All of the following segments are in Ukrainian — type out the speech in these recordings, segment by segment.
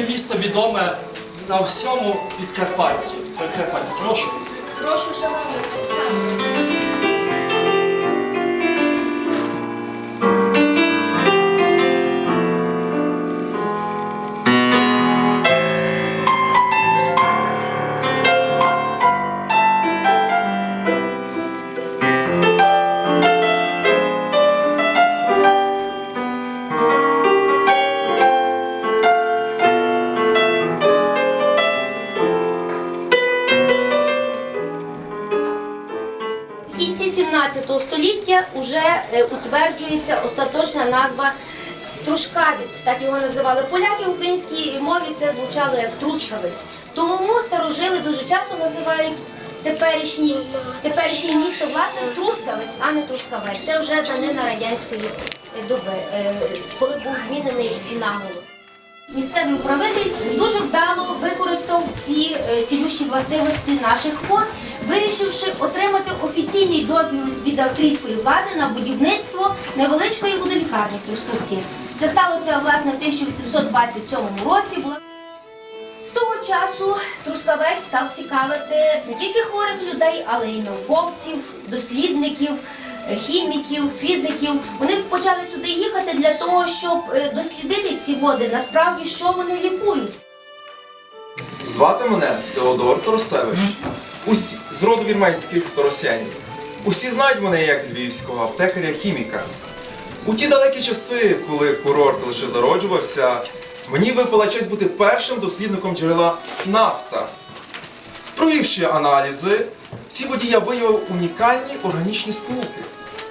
це місто відоме на всьому Підкарпатті. Підкарпатті, прошу. Прошу, шановні століття вже е, утверджується остаточна назва Трускавець, так його називали поляки в українській мові. Це звучало як трускавець. Тому старожили дуже часто називають теперішнє місто власне Трускавець, а не Трускавець. Це вже данина радянської доби, е, коли був змінений наголос. Місцевий управитель дуже вдало використав ці е, цілющі властивості наших фон, вирішивши отримати офіційний дозвіл від австрійської влади на будівництво невеличкої водолікарні в Трускавці. Це сталося власне в 1827 році. З того часу Трускавець став цікавити не тільки хворих людей, але й науковців, дослідників, хіміків, фізиків. Вони почали сюди їхати для того, щоб е, дослідити ці води, насправді що вони лікують. Звати мене Теодор Торосевич. Усі з роду вірменських торосянів. Усі знають мене як львівського аптекаря-хіміка. У ті далекі часи, коли курорт лише зароджувався, мені випала честь бути першим дослідником джерела нафта. Провівши аналізи, в цій воді я виявив унікальні органічні сполуки,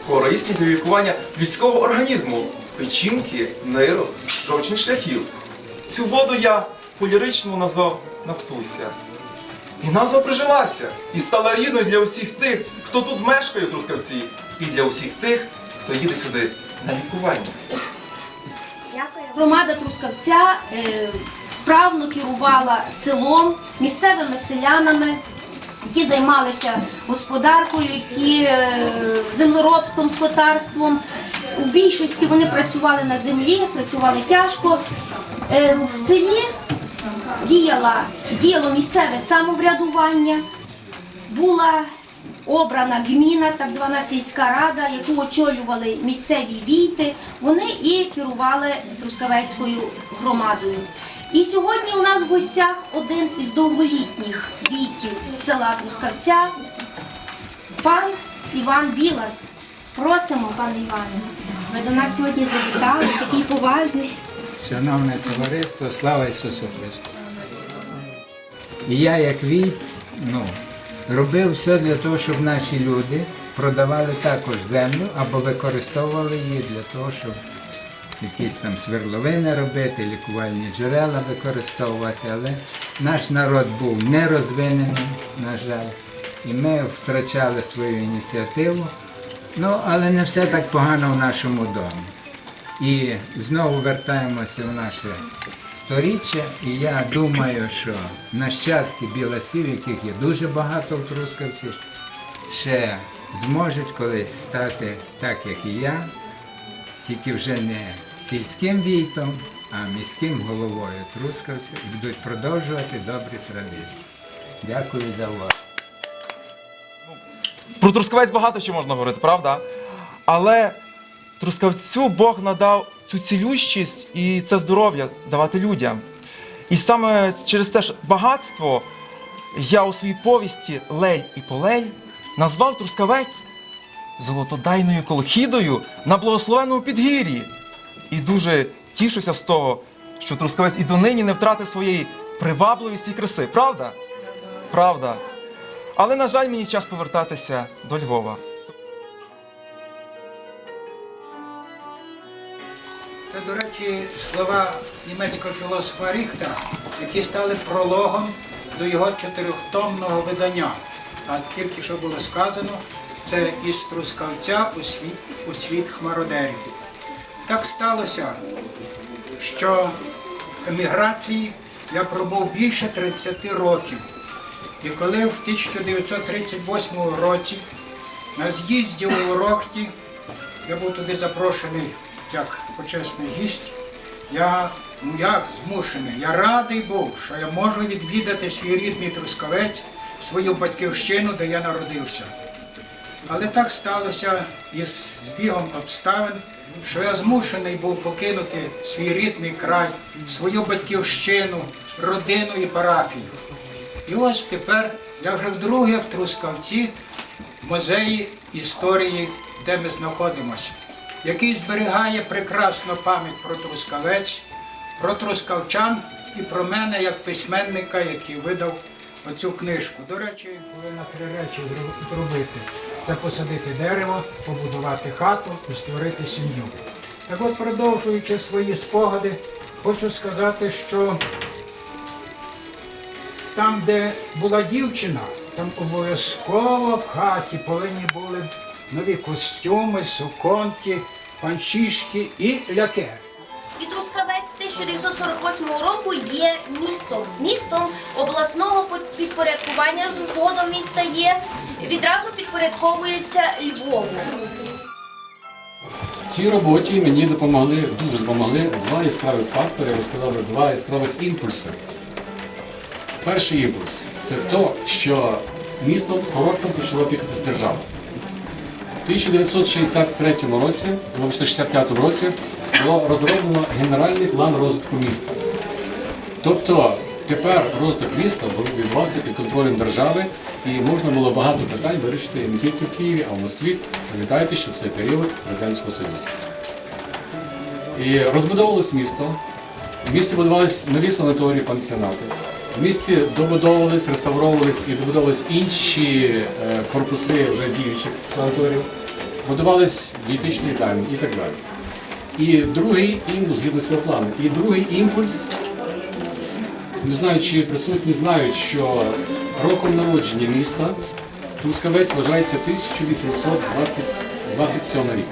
корисні для лікування людського організму, печінки, нирок, жовчних шляхів. Цю воду я полірично назвав Нафтуся. І назва прижилася і стала рідною для усіх тих, хто тут мешкає в Трускавці, і для усіх тих, хто їде сюди на лікування. Громада Трускавця е, справно керувала селом, місцевими селянами, які займалися господаркою, які е, землеробством, скотарством. У більшості вони працювали на землі, працювали тяжко. Е, в селі діяла, діяло місцеве самоврядування, була обрана гміна, так звана сільська рада, яку очолювали місцеві війти. Вони і керували Трускавецькою громадою. І сьогодні у нас в гостях один із довголітніх війтів села Трускавця, пан Іван Білас. Просимо, пане Іване. Ви до нас сьогодні завітали, такий поважний. Шановне товариство, слава Ісусу Христу! І я, як вій, ну, робив все для того, щоб наші люди продавали також землю або використовували її для того, щоб якісь там свердловини робити, лікувальні джерела використовувати. Але наш народ був не розвинений, на жаль, і ми втрачали свою ініціативу. Ну, але не все так погано в нашому домі. І знову вертаємося в наше сторіччя. І я думаю, що нащадки біласів, яких є дуже багато в Трускавці, ще зможуть колись стати так, як і я, тільки вже не сільським війтом, а міським головою Трускавців і будуть продовжувати добрі традиції. Дякую за увагу. Про Трускавець багато що можна говорити, правда? Але Трускавцю Бог надав цю цілющість і це здоров'я давати людям. І саме через те ж багатство я у своїй повісті Лель і Полель назвав Трускавець золотодайною колхідою на благословенному підгір'ї. І дуже тішуся з того, що Трускавець і донині не втратив своєї привабливості і краси, правда? Правда. Але, на жаль, мені час повертатися до Львова. Це, до речі, слова німецького філософа Ріхта, які стали прологом до його чотирьохтомного видання. А тільки що було сказано, це із Трускавця у світ, у світ хмародерів. Так сталося, що еміграції я пробув більше 30 років. І коли в 1938 році на з'їзді у Рохті я був туди запрошений як почесний гість. Я Ну як змушений? Я радий був, що я можу відвідати свій рідний Трускавець, свою батьківщину, де я народився. Але так сталося із збігом обставин, що я змушений був покинути свій рідний край, свою батьківщину, родину і парафію. І ось тепер я вже вдруге в Трускавці, в музеї історії, де ми знаходимося, який зберігає прекрасну пам'ять про Трускавець, про трускавчан і про мене як письменника, який видав оцю книжку. До речі, повинна три речі зробити: це посадити дерево, побудувати хату і створити сім'ю. Так от, продовжуючи свої спогади, хочу сказати, що там, де була дівчина, там обов'язково в хаті повинні були нові костюми, суконки, панчішки і ляке. І Трускавець 1948 року є містом. Містом обласного підпорядкування згодом міста є. Відразу підпорядковується Львову. В цій роботі мені допомогли, дуже допомогли два яскравих фактори, би сказав, два яскравих імпульси. Перший імпульс це то, що місто коротком почало пікати з держави. В 1963 році, вибачте, 65 році було розроблено генеральний план розвитку міста. Тобто тепер розвиток міста відбувався під контролем держави, і можна було багато питань вирішити не тільки в Києві, а в Москві. Пам'ятаєте, що це період Радянського Союзу. І розбудовувалось місто. В місті будувались нові санаторії, пансіонати. В місті добудовувались, реставровувались і добудовувались інші е, корпуси вже діючих санаторів. Будувались дієтичні їдальні і так далі. І другий імпульс, згідно цього плану, і другий імпульс не знаю, чи присутні знають, що роком народження міста Трускавець вважається 1827 рік.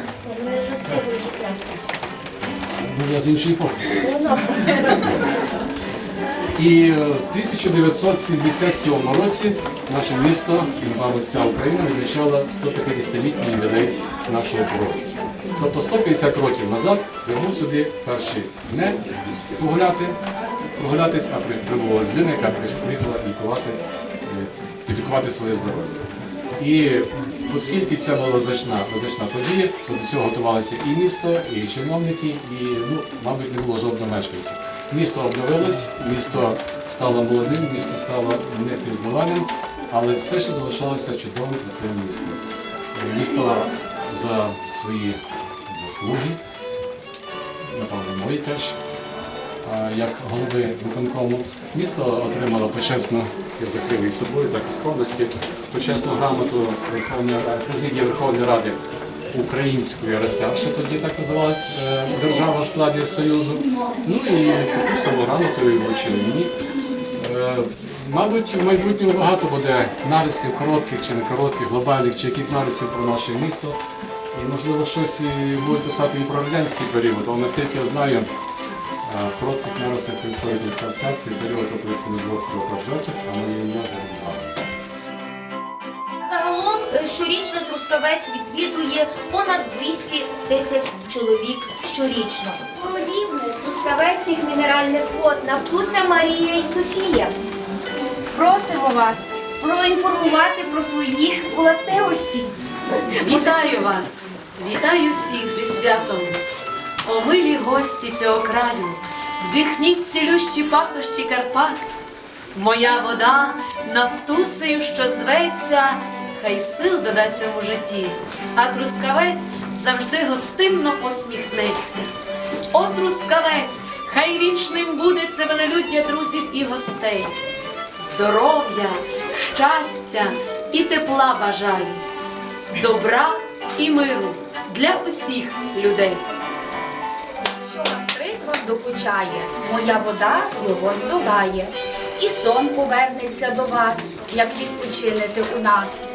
Ну, я з іншої епохи. І е, в 1977 році наше місто і, мабуть, вся Україна відзначала 150-літній ювілей нашого курорту. Тобто 150 років назад прибув сюди перший не погуляти, прогулятись, а при- прибула людина, яка приїхала лікувати, е, підлікувати своє здоров'я. І оскільки це була значна, значна подія, то до цього готувалося і місто, і чиновники, і, ну, мабуть, не було жодного мешканця. Місто обновилось, місто стало молодим, місто стало непізнаваним, але все ще залишалося чудовим красивим містом. Місто за свої заслуги, напевно, мої теж, як голови виконкому. Місто отримало почесну, я закрив її собою, так і скромності, почесну грамоту Верховної президії Верховної Ради Української РСР, що тоді так називалась е, держава в складі Союзу. Ну і таку саму грамоту і вручили мені. Е, Мабуть, в майбутньому багато буде нарисів коротких чи не коротких, глобальних чи яких нарисів про наше місто. І можливо щось і буде писати і про радянський період, але наскільки я знаю, е, в коротких нарисах Трускавця цей період описаний в двох-трьох абзацах, а моє ім'я зареєстровано. Загалом е, щорічно Трускавець відвідує понад 200 тисяч чоловік щорічно. Королівни Трускавецьких мінеральних вод Нафтуся Марія і Софія. Просимо вас проінформувати про свої властивості. Вітаю вас! Вітаю всіх зі святом! О милі гості цього краю, вдихніть цілющі пахощі Карпат. Моя вода нафтусею, що зветься, хай сил додасть у житті, а трускавець завжди гостинно посміхнеться. О, трускавець, хай вічним буде це велелюддя друзів і гостей. Здоров'я, щастя і тепла бажаю добра і миру для усіх людей. Що гастрит вам докучає, моя вода його здолає, і сон повернеться до вас, як відпочинете у нас.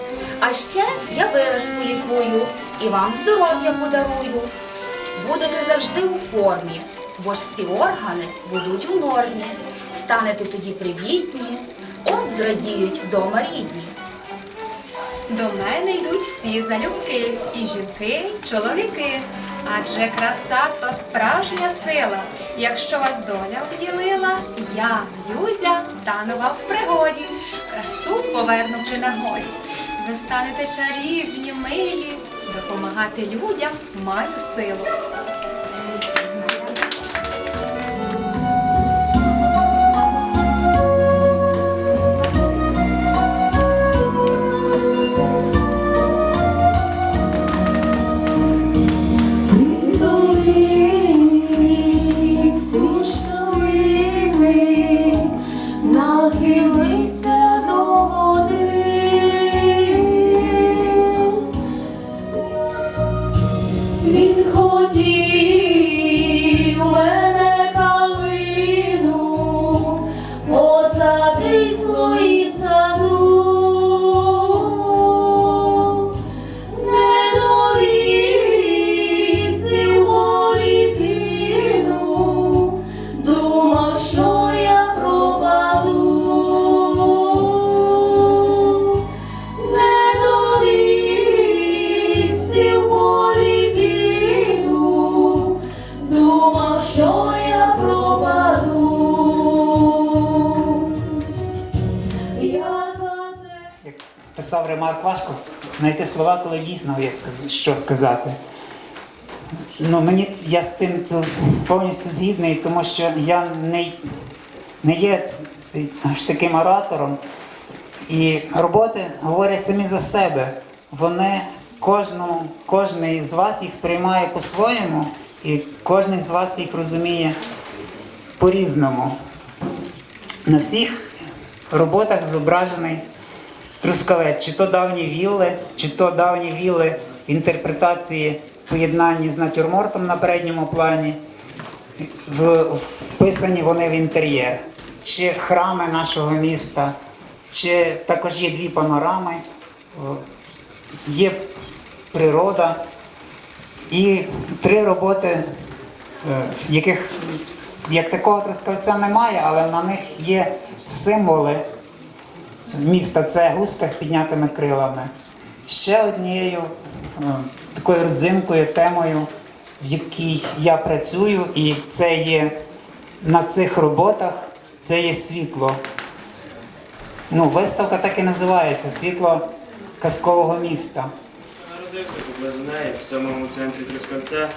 А ще я виразку лікую і вам здоров'я подарую. Будете завжди у формі, бо ж всі органи будуть у нормі. Станете тоді привітні, от зрадіють вдома рідні. До мене йдуть всі залюбки, і жінки, і чоловіки. Адже краса то справжня сила. Якщо вас доля обділила, я, Юзя, стану вам в пригоді, красу поверну при нагоді. Ви станете чарівні, милі, допомагати людям маю силу. Слова, коли дійсно є що сказати. Ну, мені я з тим повністю згідний, тому що я не, не є аж таким оратором. І роботи говорять самі за себе. Вони кожному, кожен з вас їх сприймає по-своєму, і кожен з вас їх розуміє по-різному. На всіх роботах зображений Трускавець, чи то давні вілли, чи то давні вілли в інтерпретації поєднанні з натюрмортом на передньому плані, вписані вони в інтер'єр, чи храми нашого міста, чи також є дві панорами, є природа і три роботи, е, яких як такого трускавця немає, але на них є символи міста це гуска з піднятими крилами. Ще однією е, такою родзинкою, темою, в якій я працюю, і це є на цих роботах, це є світло. Ну, виставка так і називається Світло казкового міста. Народився поблизу неї, в самому центрі Трускавця,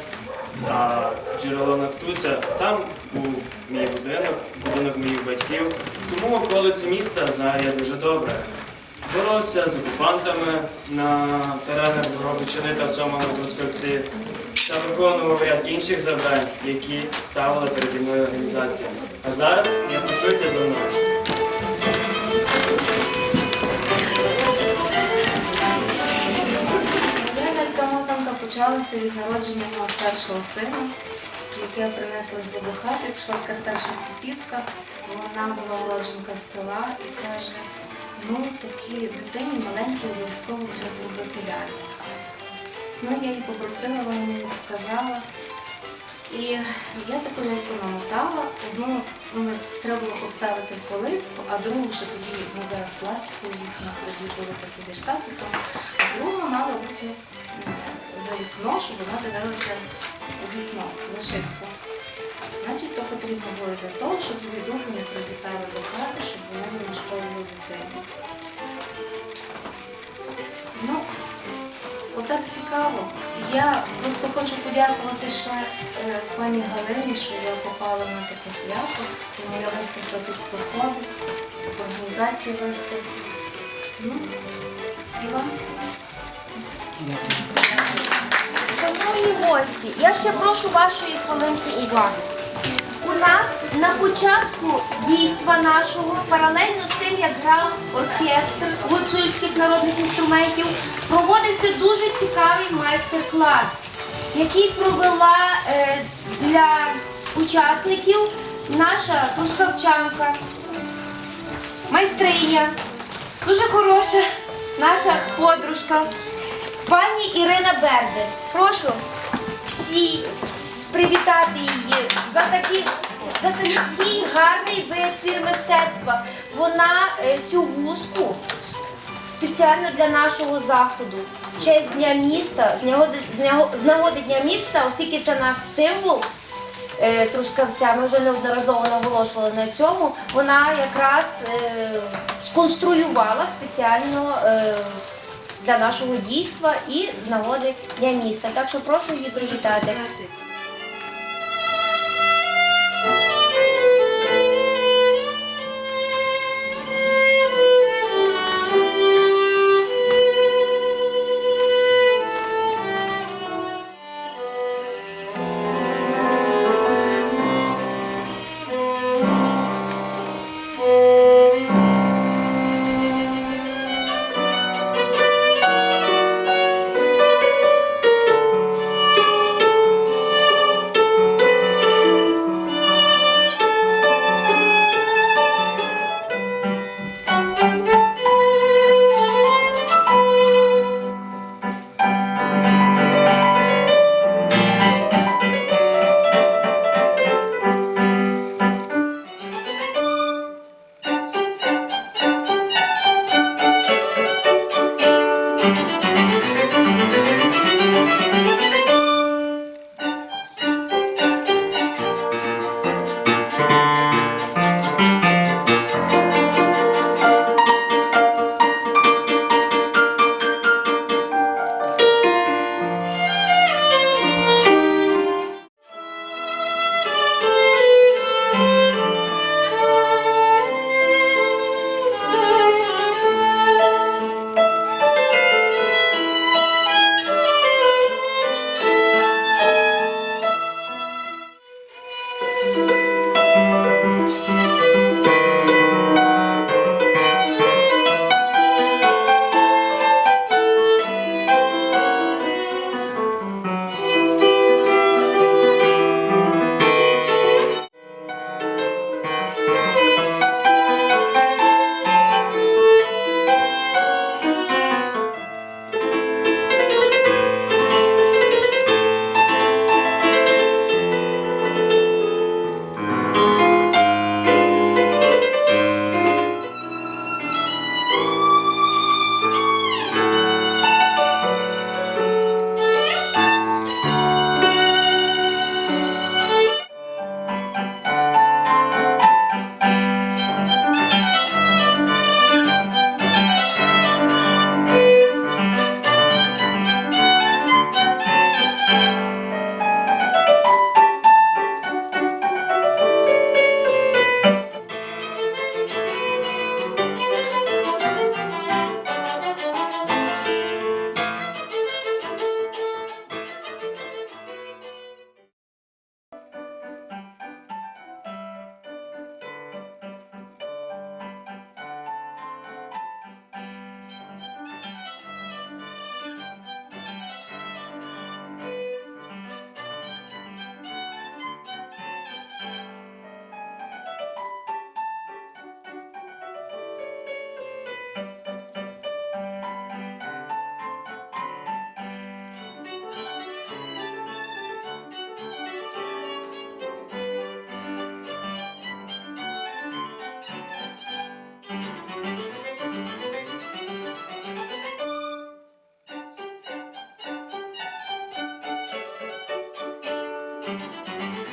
а джерело Нафтуся, там був мій будинок, будинок моїх батьків. Тому околиці міста знаю я дуже добре. Боровся з окупантами на теренах Дрогобичини та Сомого Трускавці та виконував ряд інших завдань, які ставила переді мною організація. А зараз я прошу за мною. Почалася від народження мого старшого сина, яке принесли його до хати. Пішла така старша сусідка, вона була уродженка з села і каже, ну такі дитині маленькій обов'язково треба зробити ляльку. Ну, я її попросила, вона мені показала. І я таку ляльку намотала, одну ну, треба було поставити в колиску, а другу, що тоді ну, зараз пластикові вікна тоді були такі зі штатиком, а друга мала бути за вікно, щоб вона дивилася у вікно за шибку. Значить, то потрібно було для того, щоб звідухи не прилітали до хати, щоб вони не нашкодили дитину. Ну, Отак цікаво. Я просто хочу подякувати ще е, пані Галині, що я попала на таке свято. І моя виставка тут проходить, організація виставки. Ну, і вам всім. Шановні гості, я ще прошу вашої хвилинки уваги. У нас на початку дійства нашого, паралельно з тим, як грав оркестр гуцульських народних інструментів, проводився дуже цікавий майстер-клас, який провела е, для учасників наша трускавчанка, майстриня, дуже хороша наша подружка, пані Ірина Бердет. Прошу всі привітати її за такий, за такий гарний витвір мистецтва. Вона е, цю гуску спеціально для нашого заходу. В честь Дня міста, з нагоди, Дня міста, оскільки це наш символ е, Трускавця, ми вже неодноразово наголошували на цьому, вона якраз е, сконструювала спеціально для нашого дійства і з нагоди для міста. Так що прошу її привітати. Música